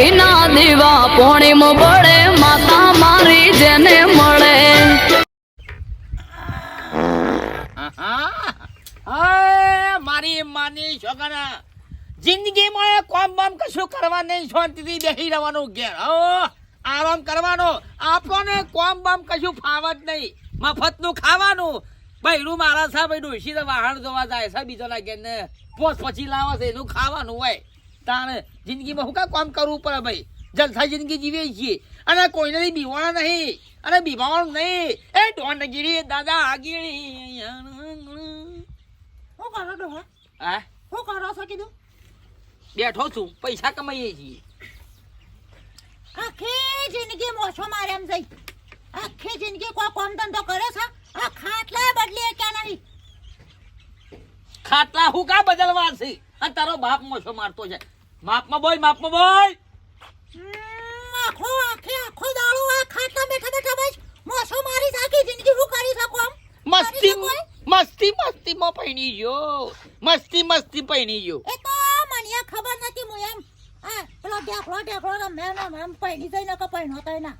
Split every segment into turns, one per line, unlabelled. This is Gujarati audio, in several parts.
ઘીના દીવા પોણીમ પડે, માતા મારી જેને મળે.
મારી માની છોકરા, જિંદગીમાં કોમ બમ કશું કરવા નહીં, શાંતિથી બેસી રહેવાનું ઘેર. આરામ કરવાનો. આપણને કોમ બમ કશું ફાવ જ નહીં. મફતનું ખાવાનું. બૈરું મારા સા ભાઈ, ડોશી વાહણ જોવા જાય છે બીજો લાગે ને પોસ પછી લાવે છે, એનું ખાવાનું હોય. તાણે જિંદગીમાં શું કા કામ કરવું પડે ભાઈ? જલસા જિંદગી જીવીએ છીએ. અને કોઈને બીવાના નહીં અને બીવાવાનું નહીં. એ ડોનગીરી દાદા આગીરી
હું કરો ડોહા
હા?
હું? કરો છો કીધું?
બેઠો છું પૈસા કમાઈએ છીએ.
આખી જિંદગી મોછો મારે એમ જઈ આખી જિંદગી કોઈ કોમ ધંધો કરે છે? આ ખાટલા બદલી કે નહીં?
ખાટલા હું કા બદલવા છે? અને તારો બાપ મોછો મારતો છે. માપમાં બોલ માપમાં બોલ.
આખો આખે આખો દાડો આ ખાટલા બેઠા બેઠા બસ મોસો મારી સાકી જિંદગી હું કરી શકું આમ?
મસ્તી
મસ્તી
મસ્તી મસ્તીમાં પૈણી ગયો. મસ્તી મસ્તી પૈણી ગયો.
એ તો મને ખબર નથી હું એમ. આ પેલો ઢેકલો ઢેકલો રમે ને એમ પૈણી જઈને કે પૈણો તો ના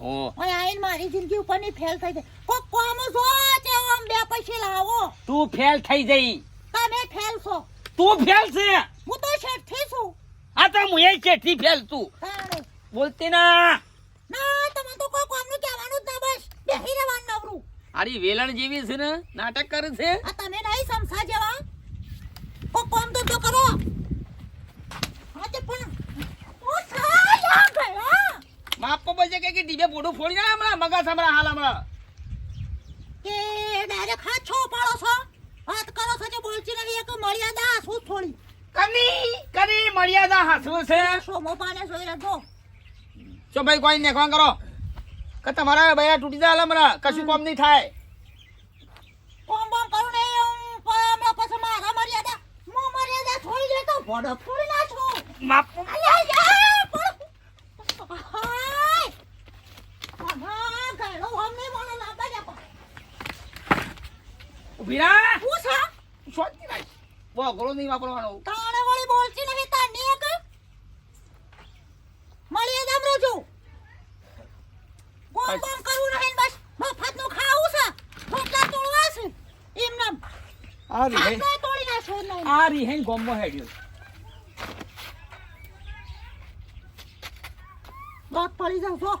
હો.
ઓય આઈન મારી જિંદગી ઉપરની ફેલ થઈ જાય. કો કોમ જો તે આમ બે પૈસે લાવો.
તું ફેલ થઈ જઈ.
તમે ફેલ છો.
તું ફેલ છે.
હું તો શેઠી છું.
આ તો હું એ ચેઠી ફેલ તું
તાણે
બોલતી ના.
ના તમે તો કોઈ કોમનું કહેવાનું જ ના બસ. બેહી રહેવાનું નવરું.
અરે વેલણ જેવી છે ને નાટક કરે છે?
આ તમે નહીં સમસા જેવા. કોઈ કોમ તો તો કરો. તે પણ ઓ સાયા ગયા.
કે કે ડીબે બોડું ફોડી ના હમણાં મગા હમણાં હાલ હમણાં.
કે ડાયરેક્ટ હાથ છો પાડો છો. જે બોલતી નહીં એક મર્યાદા શું થોડી
કની કની મર્યાદા હાસવું છે
સોમો પાને જોઈ રહ્યો
ચો ભાઈ કોઈ ને કરો કે તમારા બયા તૂટી જાય હમણાં કશું કોમ નહીં થાય
કોમ બોમ કરું નહીં હું હમણાં પછી મારા મર્યાદા મો મર્યાદા થોડી જાય તો થોડી ના છું જા
ઊભી
હું
બોગળો નહીં વાપરવાનો.
તાણે વળી બોલતી નહીં તાની એક મર્યાદામાં રહેજો ગોમ ગોમ કરવું નહીં બસ. મફતનું ખાવું છે. રોટલા તોડવા છે. એમ નામ.
આ રી
ખાટલા તોડી નાખો નહીં
આ રી હે ગોમો હેડ્યો
દોત પડી જાવ છો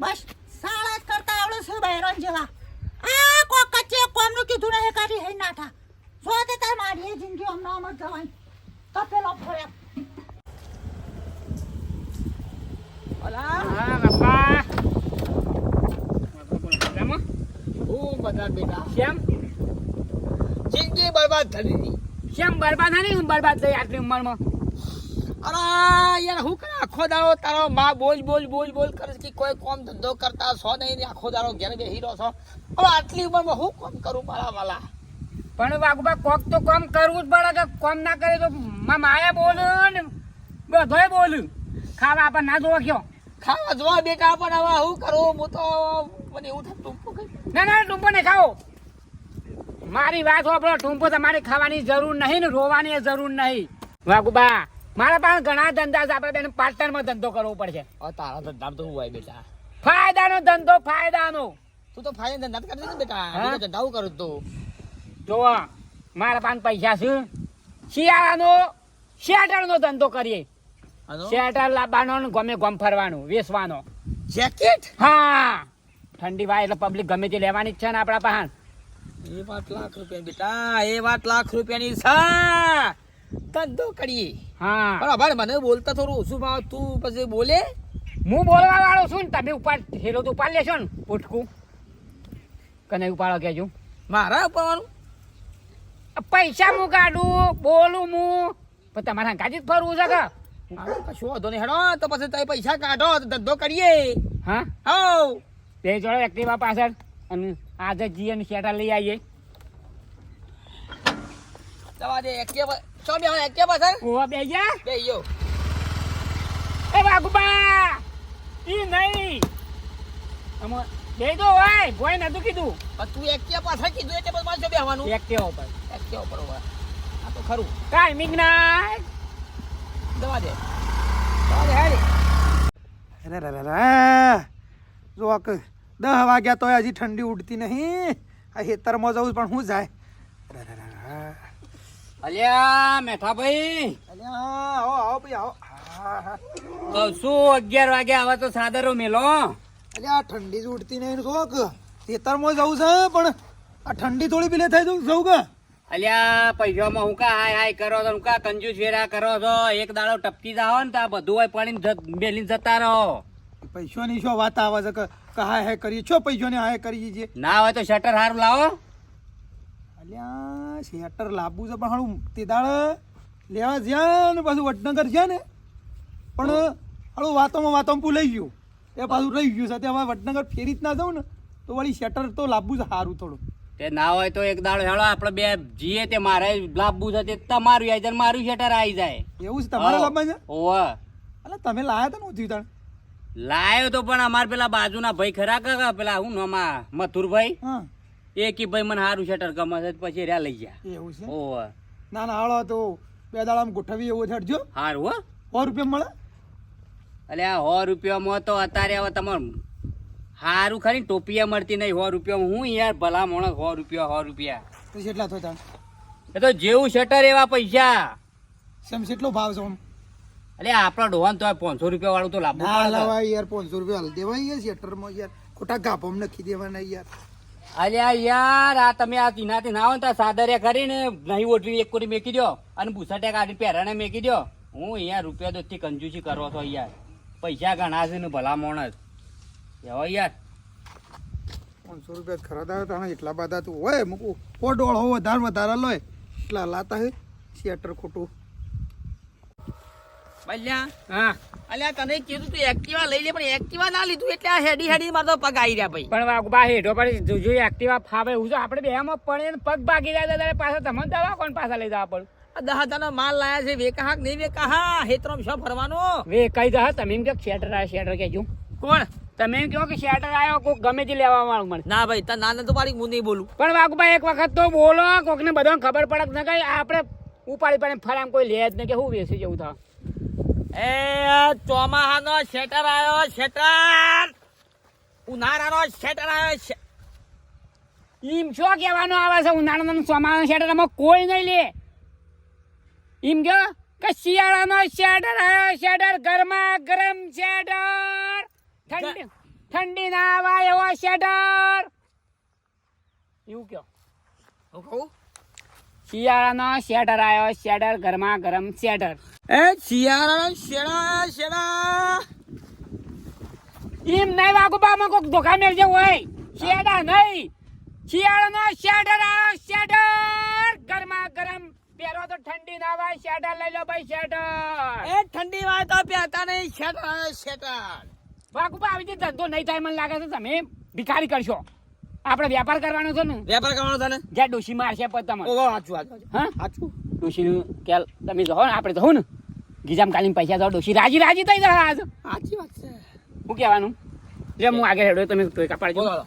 બસ સાળા જ કરતા આવડે છે બહેરણ જેવા. આ કો કચ્ચે કોમનું કીધું નહીં કાઢી હે નાઠા તે તાર મારી જિંદગી હમણાં જ જવાય તો પેલો
કેમ
જિંદગી બરબાદ થઈ ગઈ
કેમ બરબાદ નહીં બરબાદ થઈ આટલી ઉંમરમાં
અરે યાર હું કરે આખો દાડો તારો માં બોલ બોલ બોલ બોલ કરે છે કે કોઈ કોમ ધંધો કરતા છો નહીં આખો દાડો ઘેર બેહી રહ્યો છો હવે આટલી ઉંમરમાં હું કોમ કરું મારા વાલા
પણ વાગુબા કોક તો કોમ કરવું જ પડે કે કોમ ના કરે તો માં માયા બોલું ને બધોય બોલું. ખાવા આપણ ના જોવા કયો.
ખાવા જોવા બેટા પણ હવે શું કરું હું તો મને એવું થતું
ના ના ટૂંપો ને ખાઓ. મારી વાત સાંભળો ટૂંપો તમારે ખાવાની જરૂર નહીં ને રોવાની જરૂર નહીં. વાગુબા મારા પાસે ઘણા ધંધા છે આપણે બેન પાર્ટનરમાં ધંધો કરવો પડશે.
તારા ધંધા તો હોય બેટા.
ફાયદાનો ધંધો ફાયદાનો.
તું તો ફાયદા ધંધા કરી દે ને બેટા. ધંધા કરું તું.
જોવા મારા પાસે પૈસા છે શિયાળાનો શેટરનો ધંધો કરીએ. શેટર લાવવાનો ને ગમે ગમ ફરવાનું વેચવાનો.
જેકેટ?
હા. ઠંડી વાય એટલે પબ્લિક ગમે તે લેવાની છે ને આપણા પાસે
એ વાત લાખ રૂપિયા બેટા એ વાત લાખ રૂપિયાની છે. ધંધો કરીએ.
હા.
બરાબર મને બોલતા થોડું ઓછું ભાવ તું પછી બોલે.
હું બોલવા વાળો છું ને તમે ઉપાડ હેલો તો ઉપાડ લેશો ને પોટકું. કને ઉપાડો કેજો
મારા ઉપાડવાનું?
પૈસા હું કાઢું બોલું હું પણ તમારે હંકાજી જ ફરવું છે કે?
કશો વાંધો નહીં. હેડો તો પછી તમે પૈસા કાઢો તો ધંધો કરીએ.
હા?
હો.
બે જોડે એક્ટિવા પાછળ અને આજે જીએ ને શેટા લઈ આવીએ.
તમારે એક્ટિવા ચો બે એકે પાછળ.
ઓવા બે ગયા?
બે યો
એ બાગુબા ઈ નહીં. અમો બે દો ભાઈ ને નતું કીધું.
પણ તું એક્ટિવા પાછળ કીધું એટલે બસ મારે બેહવાનું? આવવાનું
એક્ટિવા ઉપર.
એક્ટિવા ઉપર આ તો ખરું.
કાંઈ મીગ ના
દવા દે. દવા દે હેડી
અરે રે રે રે જો આક ક- દહ વાગ્યા તોય હજી ઠંડી ઉડતી નહીં. આ ખેતરમાં જવું પણ શું જાય? અરે રે રે રે.
અલ્યા મેઠા ભાઈ
અલ્યા આવો આવો ભાઈ આવો. હા, હા.
કહું શું અગિયાર વાગે આવા તો સાદરો મેલો?
અલ્યા આ ઠંડી જ ઉડતી નહીં શોખ ખેતરમાં જવું છે પણ આ ઠંડી થોડી પેલે થઈ જવું જવું કે?
અલ્યા પૈસામાં હું કા હાય હાય કરો છો હું કા કંજૂસ વેરા કરો છો? એક દાડો ટપકી જાઓ ને તો બધું હોય પાણી મેલીને જતા રહો.
પૈસાની શું વાત આવે છે? કે હાય હાય કરી કરીએ. છો પૈસો ને હાય કરી છીએ?
ના હોય તો શટર હારું લાવો.
અલ્યા શેટર લાવવું છે પણ હાલું તે દાડે લેવા જ્યાં ને પાછું વડનગર છે ને પણ હળું વાતોમાં વાતોમાં ભૂલાઈ ગયું. એ પાછું રહી ગયું છે. તે હવે વડનગર ફેરી જ ના જાઉં ને તો વળી શટર તો લાવવું છે સારું થોડું.
તે ના હોય તો એક દાડો હેળો આપણે બે જીએ તે મારે લાવવું છે તે તમારું આવી જાય મારું શટર આવી જાય.
એવું છે તમારે લાવવા છે?
ઓવે
એટલે તમે લાયા હતા ને તાણ?
લાયો તો પણ અમાર પેલા બાજુના ભાઈ ખરા કાકા પેલા હું નોમાં મથુરભાઈ? એ કી ભાઈ મને સારું શટર ગમે છે પછી રહ્યા લઈ ગયા
એવું છે?
ઓવે
ના ના હાળો તો બે દાડામાં ગોઠવી એવો છડજો
સારું હો.
સો રૂપિયા મળે?
એટલે આ સો રૂપિયામાં તો અત્યારે હવે તમારે સારું ખરી ટોપિયા મળતી નહીં સો રૂપિયામાં. હું યાર ભલા માણસ સો રૂપિયા સો રૂપિયા.
તો કેટલા થતા
એ તો જેવું શટર એવા પૈસા.
સેમ કેટલો ભાવ છે
એટલે આપણા ડોહાન તો પાંચસો રૂપિયા વાળું તો લાભ
ના લાવાય યાર પાંચસો રૂપિયા હાલ દેવાય યાર શટરમાં યાર. ખોટા ગાભામાં નખી દેવાના યાર.
અલ્યા યાર આ તમે આ તીનાથી ના હોય તો સાદરિયા કરીને નહીં ઓટવી એક કોરી મેકી દો અને ભૂસાટ્યા કાઢી પહેરાને મેકી દો હું અહીંયા રૂપિયા તો કંજુસી કરો છો યાર. પૈસા ઘણા છે ને ભલા મોણસ એવો યાર.
પાંચસો રૂપિયા ખરા દાડા તાણે એટલા બધા તું હોય મૂકું ઓ ડોળ હો વધારે વધારે લોય એટલા લાતા હે શેટર ખોટું.
બલ્યા
હા.
અલ્યા તને કીધું તું એક્ટિવા લઈ લે પણ એક્ટિવા ના લીધું એટલે આ હેડી હેડી મારતો પગ આવી રહ્યા ભાઈ.
પણ વાગબા હેઠો પણ જોજો એક્ટિવા ફાવે હું તો આપણે બેમાં પડે ને પગ ભાગી જાય ત્યારે પાછા તમને દવા કોણ પાછા લઈ જવા પડે?
માલ લાયા છે વેકાહાક નહીં વેકાહા હેતરોમ શું ફરવાનો
વે કઈ દા તમે એમ કે શેટર આ શેટર કેજો
કોણ?
તમે એમ કહો કે શેટર આવ્યો કોક ગમે તે લેવા વાળું મને
ના ભાઈ તાર નાના તો પાડી હું નહીં બોલું.
પણ વાઘુભાઈ એક વખત તો બોલો કોકને બધાને ખબર પડે ને કઈ આપણે ઉપાડી પાડીને ફરામ કોઈ લે જ નહીં કે હું વેસી જવું થાય
એ ચોમાહાનો શેટર આવ્યો શેટર! ઉનાળાનો શેટર આવ્યો
ઈમ છો કહેવાનું આવે છે ઉનાળાનો સોમાનો શેટર એમાં કોઈ નહીં લે. એમ કે કે શિયાળાનો શેડર આવ્યો શેડર ગરમા ગરમ શેડર. ઠંડી ઠંડી ના આવાય એવો શેડર. એવું કયો
હું કહું?
શિયાળાનો શેટર આવ્યો શેડર ગરમા ગરમ શેટર
એ શિયાળાનો શેડા શેડા
એમ નહીં વાગુબામાં કોઈક ધોકા મેળજે હોય. શેડા નહીં. શિયાળાનો શેડર આવ્યો શેટર ગરમા ગરમ પહેરો તો ઠંડી ના ભાઈ શેટર લઈ લો ભાઈ શેટર
એ ઠંડી વાય તો પહેરતા નહીં શેટર શેટર
વાગુબા આવી રીતે ધંધો નહીં થાય મને લાગે છે તમે ભિખારી કરશો. આપણે વેપાર કરવાનો છે ને.
વેપાર કરવાનો ને?
જ્યાં ડોશી મારશે પછી તમારે
ઓહો સાચું સાચું.
હા?
સાચું.
ડોશીનું કેલ તમે જો ને આપણે તો ને. ગીજામ કાલીમ પૈસા દો ડોશી રાજી રાજી થઈ જાય આજ.
સાચી વાત છે.
શું કહેવાનું? જે હું આગળ હેડો તમે ટોયકા પાડજો
બોલો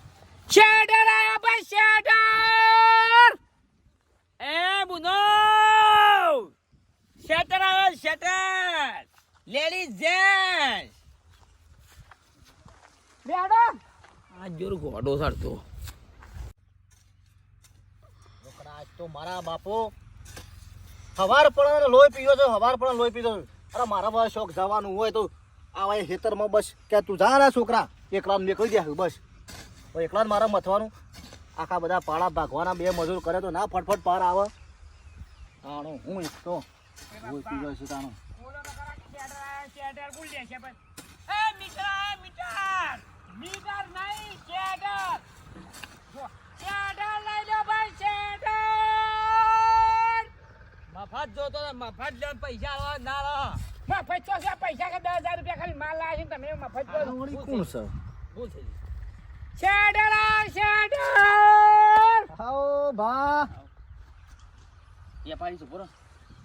શેટર આવ્યો ભાઈ શેટર
એ બુનો શેટર આવ્યો શેટર લેડીઝ જેન્ટ્સ!
બેડો!
આ જોર ગોડો સરતો. આજ તો મારા બાપો.
હવાર પણ લોહી પીયો છે હવાર પણ લોહી પીધો છે. અરે મારા બસ શોખ જવાનું હોય તો આવા ખેતરમાં બસ કે તું જા ને છોકરા એકલા નીકળી જાય બસ. એકલા મારા મથવાનું. આખા બધા પાળા ભાગવાના બે મજૂર કરે તો ના ફટફટ પાર આવે. તાણો હું એક તો. લોહી પીયો છે તાણો.
શેટર બોલ દે છે ભાઈ. એ મીટર આય મીટર મીટર નહીં શેટર જો શેટર લઈ લો ભાઈ શેટર
મફત જોતો તો મફત લે પૈસા ના
મફત છો પૈસા કે દસ હજાર રૂપિયા ખાલી માલ લાવે છે ને તમે મફત
કોણ છે?
બોલ થઈ ગયું?
શેટર આ શેટર
એ પાડી છે પૂરો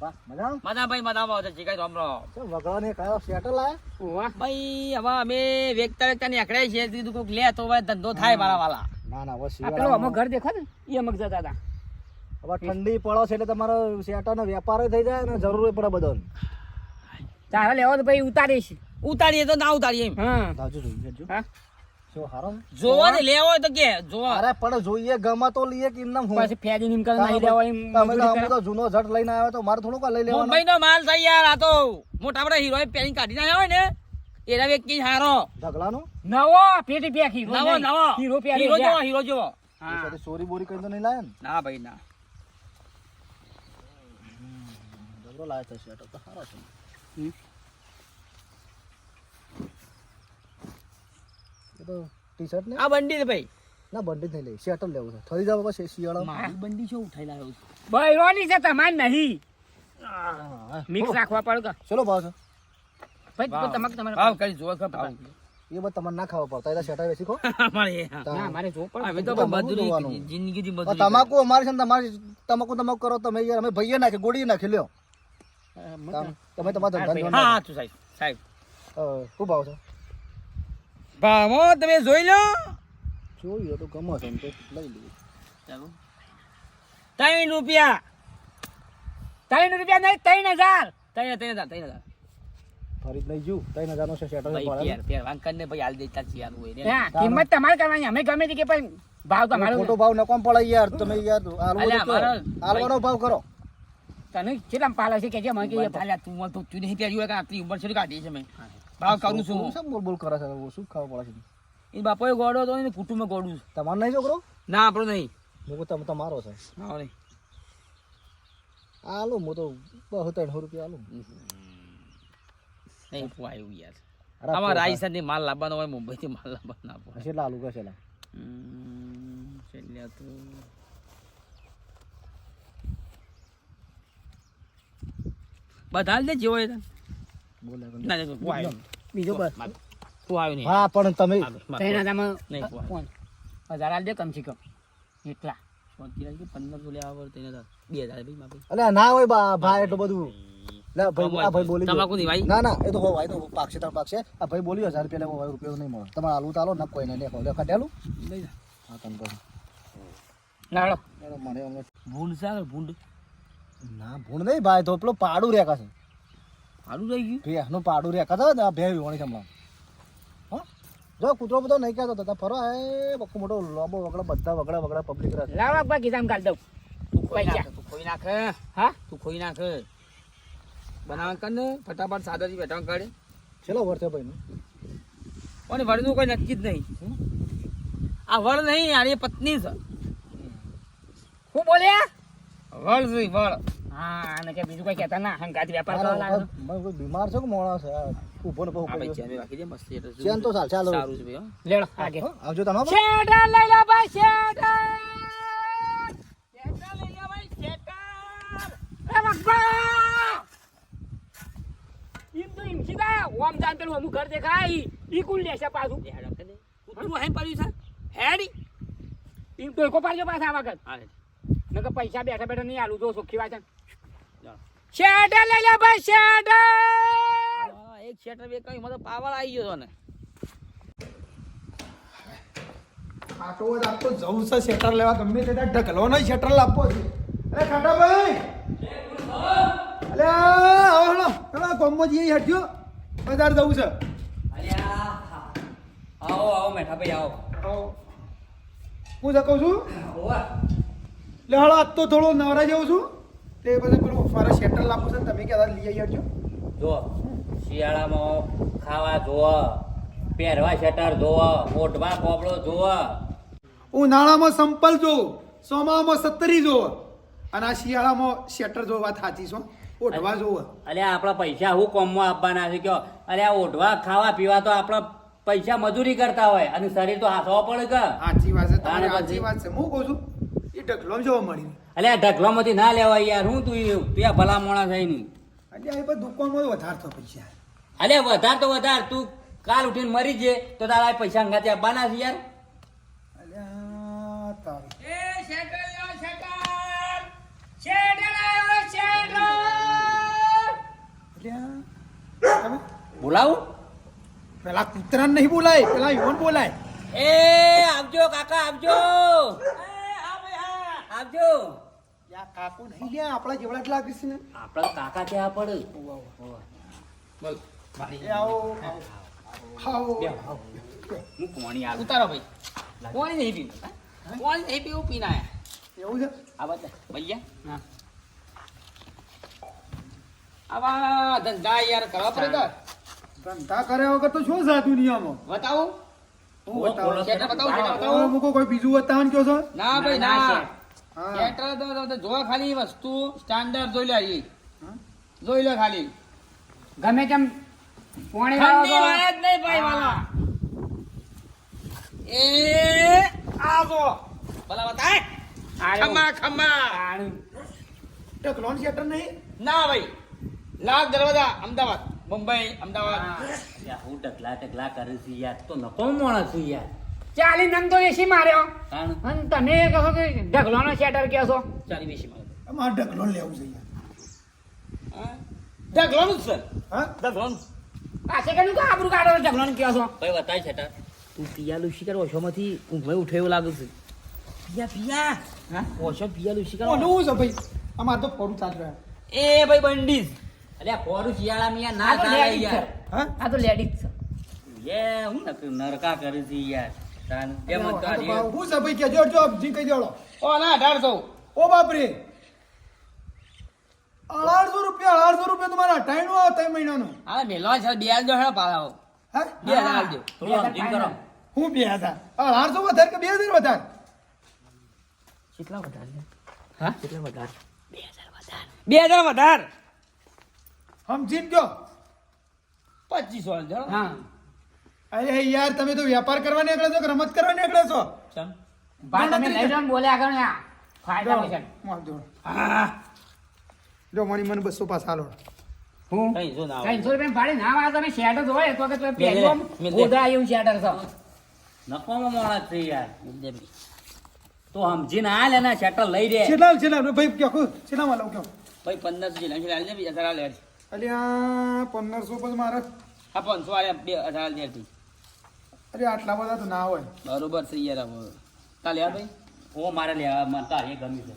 ભા મજા?
મદાભાઈ મદામાં આવશે જીગાઈ રામ રામ
વગડા ને કયો શેટર લાયા?
વાહ
ભાઈ હવે અમે વેકતા છે કીધું કોઈક લે તો હવે ધંધો થાય મારા વાલા
ના ના
પેલો અમુક ઘર દેખો ને? એ અમુક જતા હતા.
હવે ઠંડી પડે છે એટલે તમારો શેટરનો વેપાર થઈ જાય ને જરૂર પડે બધો
તારે લેવો તો ભાઈ ઉતારીશ.
ઉતારીએ તો ના ઉતારીએ એમ.
હા. હા?
જોવો લેવો તો કે જોવો.
અરે પણ જોઈએ ગમે તો લઈએ કે એમનેમ હું.
પછી ફેરી નિમ કરે નહીં લેવો
તમે તો અમે તો જૂનો જટ લઈને આવ્યો તો મારે થોડું કા લઈ લેવાનો.
મુંબઈ નો માલ થાય યાર આ તો મોટા મોટા હીરો પેલી કાઢી ના હોય ને એના વ્યક્તિ હારો.
ઢગલાનો?
નવો પેટી પેક
નવો નવો.
હીરો પેરી
હીરો
લ્યા.
હીરો જેવો.
હા.
સાથે બોરી કઈ તો નહીં લાયા ને?
ના ભાઈ ના.
ઢગલો લાયો તો સારો છે
હમ.
એ તો ટી શર્ટ ને?
આ બંડી ભાઈ.
ના બંડી નહીં લઈ. શર્ટ લેવું છે. થઈ જાવ પછી શિયાળા.
મારી બંડી શું ઉઠાઈ લાવ્યો છું?
રોની છે તમાર નહીં. મિક્સ રાખવા પડે કે?
ચલો ભાવ છે.
ભાઈ તો તમારે તમારે
ભાવ કરી જોવા ખબર ભાવ.
એ બધું તમારે ના ખાવા પડતા એટલે શર્ટ વેચી ખો.
અમારે
ના મારે જો પણ
હવે તો
મજૂરી
બધું જિંદગી થી મજૂરી
તમાકુ અમારે છે ને તમારી તમાકુ તમાકુ કરો તમે યાર અમે ભઈએ નાખે ગોળી નાખી લ્યો. તામ- તમે તમારા ધંધા
હા હા સાહેબ સાહેબ.
શું ભાવ છે?
ભાવો તમે જોઈ લો.
જોઈએ તો ગમો એમ તો લઈ લઈએ
ત્રણ રૂપિયા.
ત્રણ રૂપિયા નહીં ત્રણ હજાર.
ત્રણ ત્રણ હજાર ત્રણ હજાર.
ફરી લઈ ત્રણ નો છે
ને ભાઈ હાલ દેતા છીએ
કિંમત તમારે કરવાની. અમે ગમે તે કે પણ ભાવ તમારો
મોટો ભાવ ન પડે યાર તમે યાર ભાવ કરો.
તને કેટલા પાલે છે કે જે મને કે
અલ્યા, તું તો તું નહીં પહેર્યું કે આટલી ઉંમર છે કાઢી છે મેં. ભાવ કરું છું હું.
શું બોલ બોલ કરે છે? શું ખાવા પડે છે?
એ બાપોએ ગોડો તો ને કુટુંબે ગોડું છે.
તમારે નહીં છોકરો?
ના આપણો નહીં.
હું તમે તમારો છે.
હા નહીં.
આલો હું તો બહુ ત્રણસો રૂપિયા આલો
નહીં પોવાયું યાર.
અરે
આમાં. રાજસ્થાનથી માલ લાવવાનો હોય મુંબઈ થી માલ લાવવાનો ના
છે લાલુ કે
હમ, છેલ્લે તો બધા દે જેવો હોય ના
બીજો બસ.
નહીં.
હા પણ તમે?
હજાર આલ દે કમ. એટલા.
પંદરસો તેને બે હજાર
ના હોય બા ભાઈ એટલું બધું. લે ભાઈ આ ભાઈ બોલી
તમાકુ નહીં ભાઈ
ના ના એ તો હોય તો પાકશે તાર પાકશે. આ ભાઈ બોલ્યો હજાર રૂપિયા લેવો રૂપિયા નહીં મળે. તમારે હાલવું તાલો ના કોઈ નહીં લેખા ડેલું હા તમે કહો મને
ભૂંડ છે ભૂંડ.
ના ભૂણ નહીં ભાઈ તો પેલું પાડું રેખા છે
સારું રહી ગયું?
ભેહનું પાડું રહ્યા કદા ને આ ભે વિવાણી હમણાં. હા? જો કૂતરો બધો નહીં કહેતો તો ફરો. એ બકુ મોટો લોબો વગડા બધા વગડા વગડા પબ્લિક રહે.
લાવ એકવાર કિસામ કાઢ દઉં.
તું ખોઈ. નાખ તું ખોઈ નાખ.
હા?
તું ખોઈ નાખ. બનાવવા કર ને ફટાફટ સાદાજી બેઠા કાઢે
ચલો વર્તે ભાઈ
અને વળનું કોઈ નક્કી જ નહીં. આ વળ નહીં આ એ પત્ની છે.
શું બોલ્યા?
વળ જોઈ વળ.
હા અને કે બીજું કઈ કહેતા ના હંગાત વેપાર કરવા લાગે
કોઈ બીમાર છે કે મોણા છે? ઊભો ને
આ
બહુ
ભાઈ ચેન રાખી દે મસ્ત એટલે
ચેન તો ચાલ ચાલો
સારું છે ભાઈ
લેડો આગે.
આવજો તમે હો.
લઈ લો ભાઈ શેટર શેટર લઈ લો ભાઈ શેટર એ બાપા ઈમ તો ઈમ સીધા ઓમ જાન પેલું અમુક ઘર દેખાય. ઈ કુલ લેશે પાછું.
કૂતરું હેમ પડ્યું છે? હેડી.
ઈમ તો એકો પાડજો પાછા આ વખત. નકર પૈસા બેઠા બેઠા નહીં આલું જો સુખી વાત
જાઓ.
લઈ લે ભાઈ શેટર
એક શેટર બે કઈ મતલબ પાવર આવી ગયો ને
આટો જ આપતો જવું છે શેટર લેવા ગમે તે ત્યાં ઢગલો નહીં શેટર લાપો છે. અરે ખાટાભાઈ અલે આવો હેલો જઈએ હટ્યો બજાર જવું છે.
આવો આવો મેઠા ભાઈ આવો.
આવો. હું શું છું? લે હાલો આજ તો થોડો નવરા જેવું છું. તે પછી મારે શેટર લાવવું છે તમે કહેતા લઈ આવી
જો શિયાળામાં ખાવા જોવો પહેરવા શેટર જોવો ઓઢવા કોપડો જોવો
ઉનાળામાં સંપલ જોવો સોમામાં સત્તરી જોવો અને આ શિયાળામાં શેટર જોવા થાચી છો ઓઢવા જોવો
અલે આપણા પૈસા હું કોમમાં આપવાના છે? કયો? અલે આ ઓઢવા ખાવા પીવા તો આપણા પૈસા મજૂરી કરતા હોય. અને શરીર તો હાથવા પડે કે?
સાચી વાત છે? સાચી વાત છે. હું કહું છું એ ઢગલો જોવા મળી
અલે આ ઢગલામાંથી ના લેવાય યાર. હું તું તું આ ભલા મોણા થઈ નહીં.
એટલે આ બધા દુકાનમાં વધારે થયો પૈસા.
અલે વધાર તો વધાર. તું કાલ ઉઠીને મરી જે તો તારા પૈસા અંગાતે આપવાના છે યાર. બોલાવું?
પેલા કૂતરા નહીં બોલાય પેલા યુવાન બોલાય.
એ આવજો કાકા આવજો. આવજો.
યા કાકો નહીં લ્યા આપણા જેવડા જ લાગે છે ને.
આપણા કાકા ત્યાં પડે.
બોલ.
એ આવો આવો.
હું કોણી આલું?
ઉતારો ભાઈ. કોણ નહીં પીવું. હા? નહીં પીવું પીને
એવું છે?
આ બધા ભૈયા? હા. આવા ધંધા યાર કરવા પડે
ધંધા કર્યા વગર તો શું છે નિયમો? દુનિયામાં
બતાવું.
હું બતાવું?
બતાવું
કોઈ બીજું બતાવવાનું કયો છો?
ના ભાઈ
ના,
તો જોવા ખાલી વસ્તુ સ્ટાન્ડર્ડ જોઈ લે જોઈ લે ખાલી.
ગમે તેમ પોણી
જ નહીં ભાઈ વાલા. એ આવો. ભલા બતાય ખમા ખમા.
ક્લોન શેટર નહીં?
ના ભાઈ. લાલ દરવાજા અમદાવાદ. મુંબઈ અમદાવાદ.
યાર, હું ઢગલા ઢગલા કરું છે યાર. તો નકો માણસ છું યાર.
ચાલી નંગ તો એસી માર્યો. અને તમે કહો કે ઢગલોનો શેટર કહો છો?
ચાલી એસી માર્યો.
અમારે ઢગલો લેવું છે
હા? ઢગલોનું જ સર
હા?
ઢગલોનું
પાસે કનું કે આબરૂ કાઢો ઢગલોનો કહો છો?
ભાઈ બતાય છે તું
તું પિયાલું શિકાર ઓછોમાંથી ઊંઘમાં ઉઠે એવું લાગે છે. પિયા પિયા. હા? ઓછો પિયાલું શિકાર
કોનું છે ભાઈ? અમાર તો ફોરું ચાલ રહ્યા
એ ભાઈ બંડીસ
અલ્યા ફોરું શિયાળામાં મિયા ના ચાલે યાર.
હા?
આ તો લેડીઝ છે.
એ હું નરકા કરે છે યાર. જ
છે ભાઈ જો જી કહી દેડો
ઓ ના અઢારસો.
ઓ બાપરે. અઢારસો રૂપિયા અઢારસો રૂપિયા તમારા ટાઈમ આવે ત્રણ મહિનાનો.
હા મેલો છે બે હજાર હેડો પાડાવો
હા?
બે હજાર આવજો
થોડું સમજીને કરો.
હું બે હજાર? અઢારસો વધારે કે બે હજાર વધારે?
કેટલા વધારે હા? કેટલા વધારે? બે હજાર વધારે. બે હજાર વધારે.
સમજીને ગયો
પચીસો હજાર
હા.
અરે યાર તમે તો વેપાર કરવા નીકળે છો કે રમત કરવા નીકળે છો?
આ.
જો મણી મને બસો પાસ હાલો
હું?
કઈ જો ના
ત્રણસો રૂપિયા ભાડે ના આવે તમે શેટર હોય તો કે પહેલું ગોધા એવું શેટર છે.
નકોમાં માણસ છે યાર તો સમજીને ના લે ને શેટર લઈ દે
છેલ્લા છેલ્લા ભાઈ ક્યાં છેલ્લામાં લાવ ક્યાં
ભાઈ પંદરસો જેટલા છે હાલ દે બીજા હજાર લે
અલ્યા પંદરસો પછી મારે.
આ પાંચસો આલ્યા બે હજાર લે
અરે આટલા બધા તો ના હોય.
બરોબર છે યાર હવે. તા લે ભાઈ?
ઓ મારે લેવા મને તાર એ ગમ્યું છે.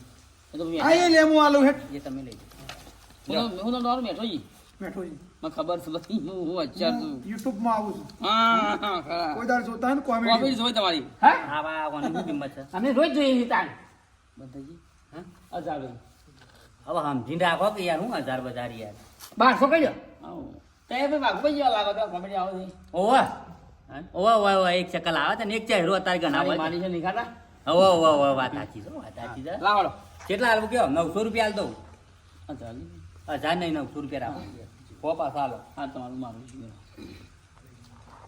એ તો
આ એ લેમો આલો હે
એ તમે લઈ જાઓ હું હું તો તમારું બેઠો જી
મેઠો જી
મને ખબર છે બધી. હું હું અત્યાર છું.
યુટ્યુબમાં આવું છું.
હા હા
કોઈ દાર જોતા ને
કોમેડી
કોમેડી
જોઈ તમારી.
હા?
આ વા કોની હું કિંમત છે?
અમે રોજ જોઈએ છીએ તાન.
બધાજી?
હા?
હજાર ભાઈ
હવે સમજીને રાખો કે યાર હું હજાર બજાર યાર.
બારસો કહી દો.
તે ભાઈ વાઘભાઈ જેવા લાગો તો કોમેડી આવો
ઓવા ઓવા ઓવા ઓવા એક ચકલ આવે છે ને એક ચહેરો અત્યારે ઘણા હોય
માની છે નહીં ખાતા
ઓવા ઓવા ઓવા વાત સાચી છે વાત સાચી છે.
લાવડો
કેટલા હાલવું કયો નવસો રૂપિયા હાલ દઉં.
હજાર
નહીં. નવસો રૂપિયા રાખો. કો પાસ હાલો.
હા તમારું મારું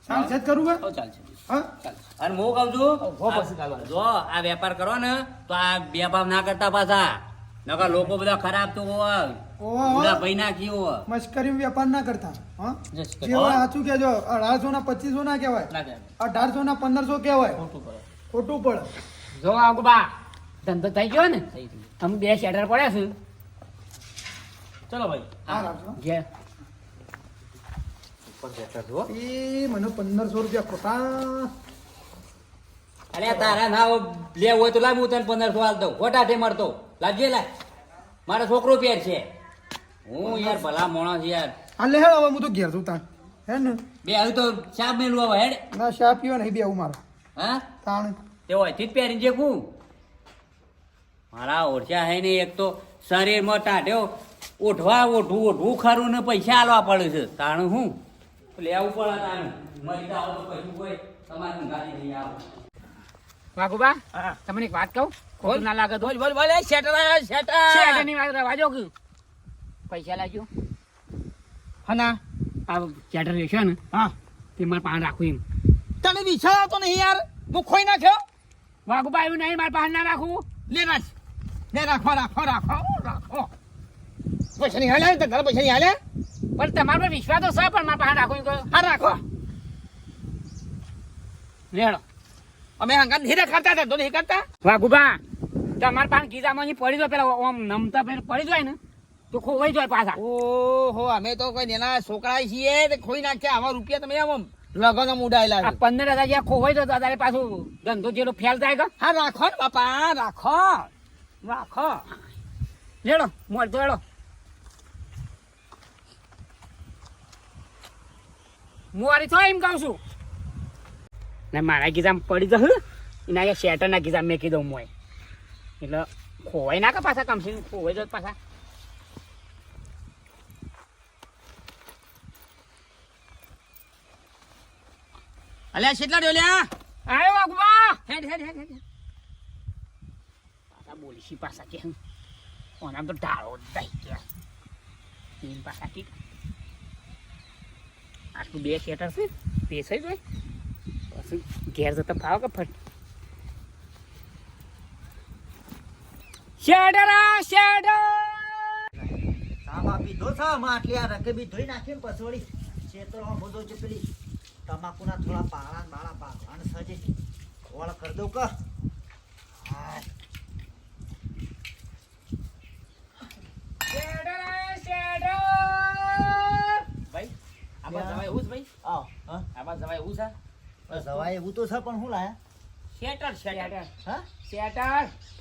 સાંસદ કરું કે?
ચાલશે.
અને હું કહું છું. જો આ વેપાર કરો ને તો આ બે ભાવ ના કરતા પાછા. નકર લોકો બધા ખરાબ તો હોય.
ઓવા
ભાઈ હોય
મશ્કરી વેપાર ના કરતા હા? સાચું અઢારસો ના પચીસો ના કહેવાય.
ના
અઢારસો ના પંદરસો કહેવાય.
ખોટું પડે.
ખોટું પડે.
જો બા ધંધો થઈ ગયો ને? અમે બે શેટર પડ્યા છે.
ચલો ભાઈ.
હા
જે
એ મને પંદરસો રૂપિયા ખોટા.
અરે તારા ના લેવું હોય તો લાવ હું તને પંદરસો હાલ દઉં. ખોટા મળતો લાવજે લાય મારો છોકરો પેર છે. હું યાર ભલા માણસ યાર.
હા લે હેડ હવે હું તો ઘેર છું તાણ. હે ને?
બે હવે તો ચા મેલું હવે હેડ.
ના ચા પીવા નહીં બેવું મારા.
હા?
તાણ.
તે હોયથી જ પહેરીને જેકું મારા ઓરછા હે ને એક તો શરીરમાં ટાઢ્યો. ઓઢવા ઓઠવું ઓઢવું ખરું ને પૈસા આલવા પડે છે. તાણું હું? લેવું પડે તાણ. મરી જાવ તો કશું હોય તમારે ગાડી લઈ આવો.
વાઘુબા તમને એક વાત કહું? ખોટું ના લાગે તો.
બોલ બોલ બોલ શેટર આયો શેટર
શેટરની વાત રવા જો કે. પૈસા લાગ્યો?
હના
આ ચેટર લેશો ને?
હા.
તે મારે પાન રાખું એમ.
તને વિચાર આવતો નહીં યાર. હું ખોઈ નાખ્યો
વાઘુબા એવું નહીં મારે પાન ના રાખું.
લે નાખ લે રાખો રાખો રાખો રાખો. પૈસા નહીં હાલે તારા પૈસા નહીં હાલે
પણ તમારો પર વિશ્વાસ તો છે પણ મારે પાન રાખું એમ
હા રાખો.
લેડો
અમે હંગા ધીરે કરતા હતા તો નહીં કરતા?
વાઘુબા તમારા પાન ગીજામાં પડી દો પેલા આમ નમતા પેલા પડી જાય ને. તો ખોવાઈ જાય પાછા.
ઓહો અમે તો કોઈ નેના છોકરા છીએ તે ખોઈ નાખ્યા આવા રૂપિયા તમે આમ લગન ઉડાયેલા
પંદર હજાર જ્યાં ખોવાઈ તો તારે પાછું ધંધો જેટલો ફેલ થાય કે?
હા રાખો ને બાપા રાખો. રાખો.
લેડો મળતો લેડો હું વારી છો એમ કહું છું. ને મારા ગીજામાં પડી જશે એના શેટરના ગીજા મેં કીધું મોય. એટલે ખોવાય ના કે પાછા કમસી ખોવાઈ જત પાછા.
અલ્યા કેટલા ડોલ્યા લ્યા?
આવ્યો અગવા હેડ હેડ હેડ હેડ પાછા બોલીશી પાછા કે ઓના તો ઢાળો દઈ ગયા. એમ પાછા કી. આટલું બે શેટર છે પેસાઈ જાય. પછી ઘેર જતા ફાવ કે ફટ. શેડરા આ શેડર
સાબા પીધો સા માટલી આ રકે બી ધોઈ નાખી ને પછી બધો છે પેલી. તમાકુના થોડા પાળા બાળા બાંધવાને સજે. ઓળ કરી દઉં કે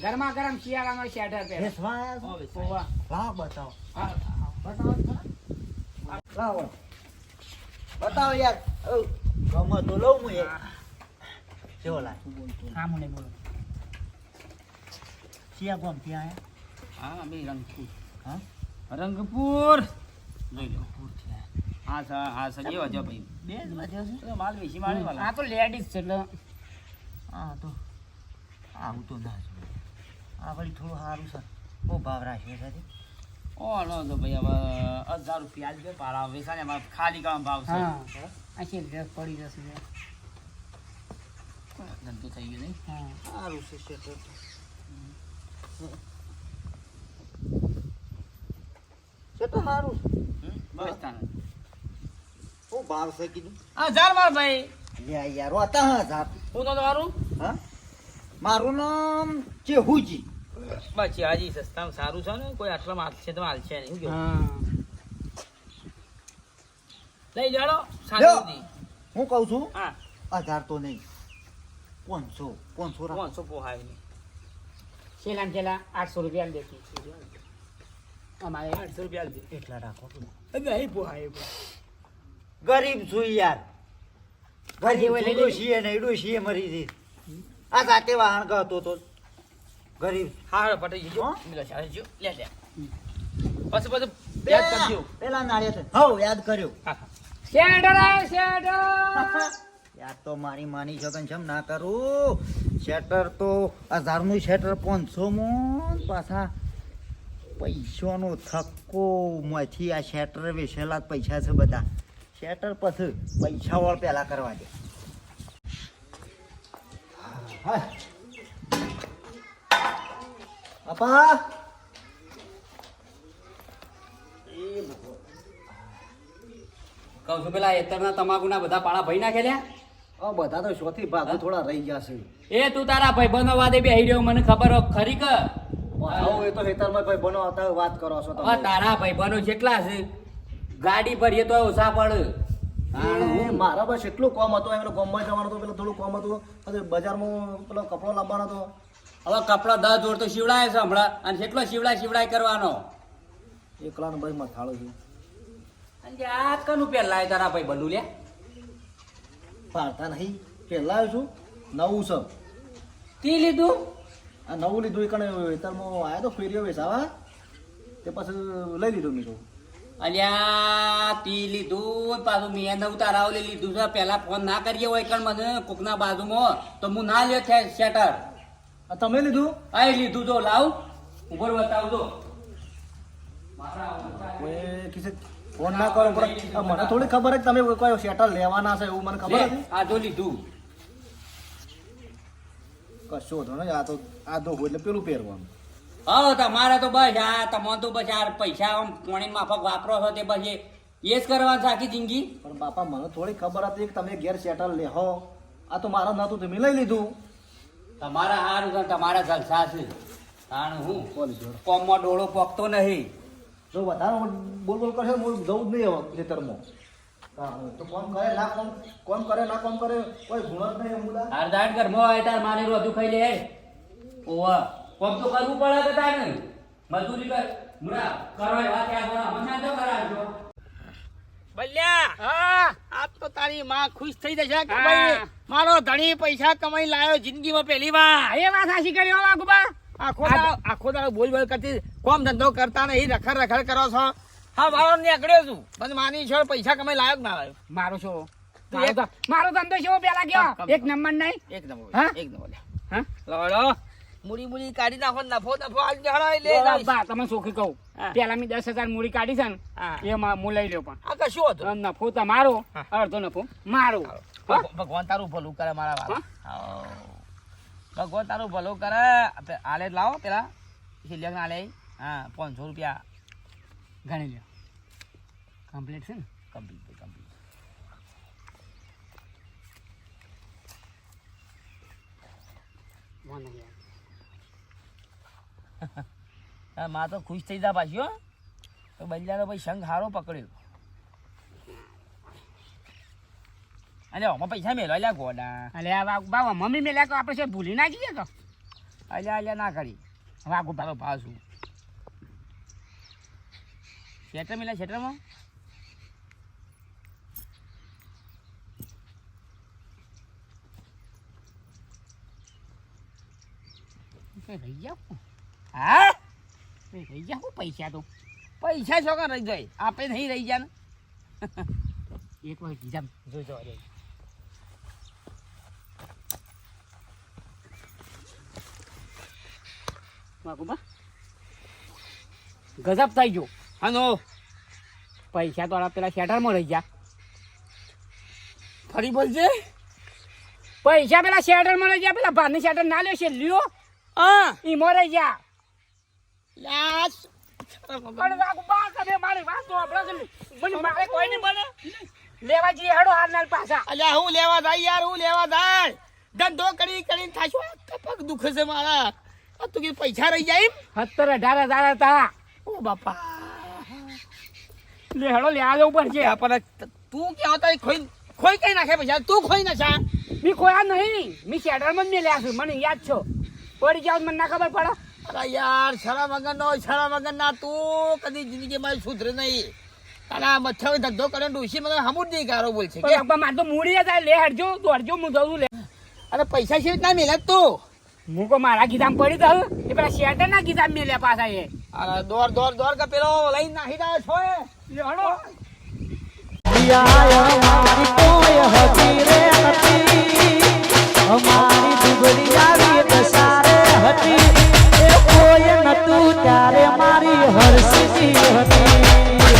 ગરમા ગરમ શિયાળાનો શેટર પહેરો.
બતાવો. બતાવો લાવો. બતાવો યાર. ઓ, ગમે તો લઉં હું એક. કેવો લાય
હા મને બોલો.
સિયા ગમ ત્યાં
હા? અમે રંગપુર.
હા?
રંગપુર. લઈ લો. હા સર હા સર જેવા જો ભાઈ.
બે જ વાગ્યા છે?
તો માલ મારે વાલા
આ તો લેડીઝ છે એટલે.
હા તો. આવું તો ના છું આ વળી થોડું સારું છે. બહુ ભાવ રાખ્યો છે હજી.
ઓ તો ભાઈ હવે હજાર રૂપિયા જ પાડા વેચાને અમારે ખાલી કામ ભાવ છે.
હા. આ ડ્રેસ પડી જશે
ધંધો થઈ ગયો નહીં?
હા.
સારું છે શેટર સારું.
બસ. તાને
શું ભાવ છે કીધું?
હજાર માર ભાઈ.
લે યાર હતા હા
હું તો તમારું?
હા? મારું નામ ચેહુજી.
બસ. હાજી સસ્તામાં સારું છે ને કોઈ આટલા માલ તો માલ નહીં કેવું? લઈ જાડો
લ્યો. હું કહું છું
હા.
હજાર તો નહીં. પાંચસો પાંચસો
પાંચસો પોહાય નહીં.
છેલ્લા છેલ્લા આઠસો રૂપિયા દેતી અમારે
આઠસો રૂપિયા.
એટલા રાખો
નહીં. પોહાય
ગરીબ છું યાર. ગરીબ છીએ ને એડું મરી જઈ આ સાથે વાહન ગતો તો ગરીબ.
હા પટાઈ જજો? મિલો ચાલે જો. લે લે. પછી પછી યાદ કરજો.
પેલા નાળિયેર છે. હઉ યાદ કર્યો.
Shader shader!
યાદ તો મારી માની શકન છે ના કરું. શેટર તો હજારનું શેટર પાંચસો મોન પાછા પૈસાનો થક્કો માંથી આ શેટર વેચેલા પૈસા છે બધા. શેટર પછી પૈસા વાળ પહેલા કરવા દે. હા. બાપા
કહું છું પેલા એતરના તમાકુના બધા પાળા ભરી નાખે લ્યા.
બધા તો શોથી ભાગો થોડા રહી ગયા છે.
એ તું તારા ભાઈ બંધો વાદે બેહી રહ્યો મને ખબર ખરી કે.
આવો એ તો હેતરમાં ભાઈ બનો હતા વાત કરો છો તમે.
તારા ભાઈ બંધો જેટલા છે ગાડી પર એ તો ઓછા પડે.
મારા બસ એટલું કોમ હતું એમનું ગોમ્બઈ જવાનું હતું પેલું થોડું કોમ હતું. બજારમાં પેલો કપડો લાવવાનો હતો.
હવે કપડા દસ જોડ તો શિવડાય છે હમણાં. અને કેટલો શિવડાય શિવડાય કરવાનો?
એકલાનો ભાઈ થાળો છે.
અને જે આ કનું પહેલાય તારા ભાઈ બંધુ લ્યા
પાડતા નહીં. પહેલા આવ્યો છું. નવું છે.
તી લીધું?
આ નવું લીધું એ કણે હેતરમાં આવ્યો તો ફેરીઓ વેચાવા તે પછી લઈ લીધું મીઠું. તો
અલ્યા તી લીધું પાછું મેં નવું તારા ઓલે લીધું છે. પહેલાં ફોન ના કરીએ હોય કણ મને કોકના બાજુમાં. તો હું ના લ્યો છે શેટર.
તમે લીધું?
આ લીધું. તો લાવ. ઉપર બતાવજો.
તો ફોન ના કરો મને થોડી ખબર હતી તમે કોઈ શેટર લેવાના છે એવું મને ખબર હતી?
આ જો લીધું.
કશો હતો ને આ તો આ તો એટલે પેલું પહેરવાનું.
હા તમારે તો બસ આ તમારે તો બસ આ પૈસા આમ કોણી માફક વાપરો છો તે બસ એ. એ જ કરવાનું સાખી આખી જિંદગી.
પણ બાપા મને થોડી ખબર હતી કે તમે ઘેર શેટર લેહો. આ તો મારા નતું તમે લઈ લીધું.
તમારા હારું છે તમારા જલસા છે. કારણ હું કોમમાં ડોળો પકતો નહીં.
જો વધારે બોલ બોલ કરશે હું જવું જ નહીં હવે ખેતરમાં. તો કોમ કરે ના કોમ કોમ કરે ના કોમ કરે કોઈ ગુણ જ નહીં
ઘરમાં હોય તાર મારે રોધું ખાઈ લે ઓવા કોમ તો કરવું પડે કે તાને મજૂરી કર. મુરા કરો એ વાત કરો? મને તો કરાવજો.
બલ્યા!
હા!
આજ તો તારી માં ખુશ થઈ જશે કે ભાઈ? મારો ધણી પૈસા કમાઈ લાયો જિંદગીમાં પહેલી વાર.
એ વાત સાચી કરી હો ગુબા
આખો દાડો આખો દાડો બોલ બોલ કરતી કોમ ધંધો કરતા નહીં રખડ રખડ કરો છો. હા મારો નીકળ્યો છું. પણ માની છો પૈસા કમાઈ લાયો ના લાયો?
મારો છો. મારો ધંધો છે પેલા ગયો એક નંબર નહીં?
એક નંબર
હા?
એક નંબર
હા?
લડો મુડી મૂડી કાઢી નાખો નફો નફો આજ હળાઈ લે
બા તમે સુખી કહું. પેલા મેં દસ હજાર મૂડી કાઢી છે ને એ હું લઈ લ્યો પણ.
આ કશું હતું?
નફો તમારો. અડધો નફો મારો.
ભગવાન તારું ભલું કરે મારા વાલા ભગવાન તારું ભલું કરે. આલે લાવો પેલા. સિલિયક ના લે હા પાંચસો રૂપિયા.
ગણી લ્યો. કમ્પ્લીટ છે ને?
કમ્પ્લીટ કમ્પ્લીટમાં તો ખુશ થઈ જા પાછી હો. તો બંજારો ભાઈ સંઘ હારો પકડ્યો. અલે આમાં પૈસા મેળવા અલ્યા ગોડા
અલે બાવા મમ્મી મેળ્યા તો આપણે છે ભૂલી ના જઈએ તો
અલ્યા અલ્યા ના કરી.
વાઘુ
તારો ભાવ શું? શેટર મેળ્યા શેટરમાં?
રહી જાવ
હા?
રહી જાવ પૈસા તો?
પૈસા શું રહી જાય. આપે નહીં રહી જાય ને
એક વાર કીધા
જોઈ અરે.
ગજબ થઈ ગયો.
હાનો.
પૈસા તો પેલા શેટરમાં રહી ગયા.
ફરી બોલજે.
પૈસા પેલા શેટરમાં રહી ગયા પેલા ભારની શેટર ના લ્યો છે લ્યો
હા.
ઈમો રહી ગયા.
લાસ
પણ વાઘુબા તમે મારી વાત તો આપણે મને મારે કોઈ નહીં બને. લેવા જઈએ હેડો હારનાર પાછા.
અલ્યા હું લેવા જાય યાર હું લેવા જાય. ધંધો કરી કરીને થાશો. કપક દુખે છે મારા. તું કે પૈસા રહી જાય એમ?
સત્તર અઢાર હજાર હતા.
ઓ બાપા.
લે હેડો લેવા ઉપર છે.
પણ તું ક્યાં હતા ખોઈ ખોઈ કઈ નાખે પૈસા તું ખોઈ નાખા
મી ખોયા નહીં. મી શેટરમાં જ મેલ્યા છું. મને યાદ છો. પડી જાવ મને ના ખબર પડે.
અરે યાર છરા વગર નો છરા વગર ના તું કદી જિંદગીમાં સુધરે નહીં. તારા મચ્છર ધંધો કરે ડોસી મને હમું નહીં કારો બોલ છે કે?
મારે તો મૂડી જાય લે હડજો દોડજો હું જવું લે.
અરે પૈસા છે ના મેલે તું?
હું કો મારા ગીધામ પડી દઉં એ પેલા શેટર ના ગીધામ મેલ્યા પાછા એ.
અરે દોર દોર દોર કે પેલો લઈ નાખી દે છો એ.
લે હડો
અમારી દુબળી આવી દસારે હતી. એ કોઈ નતું ત્યારે મારી હરસી હતી.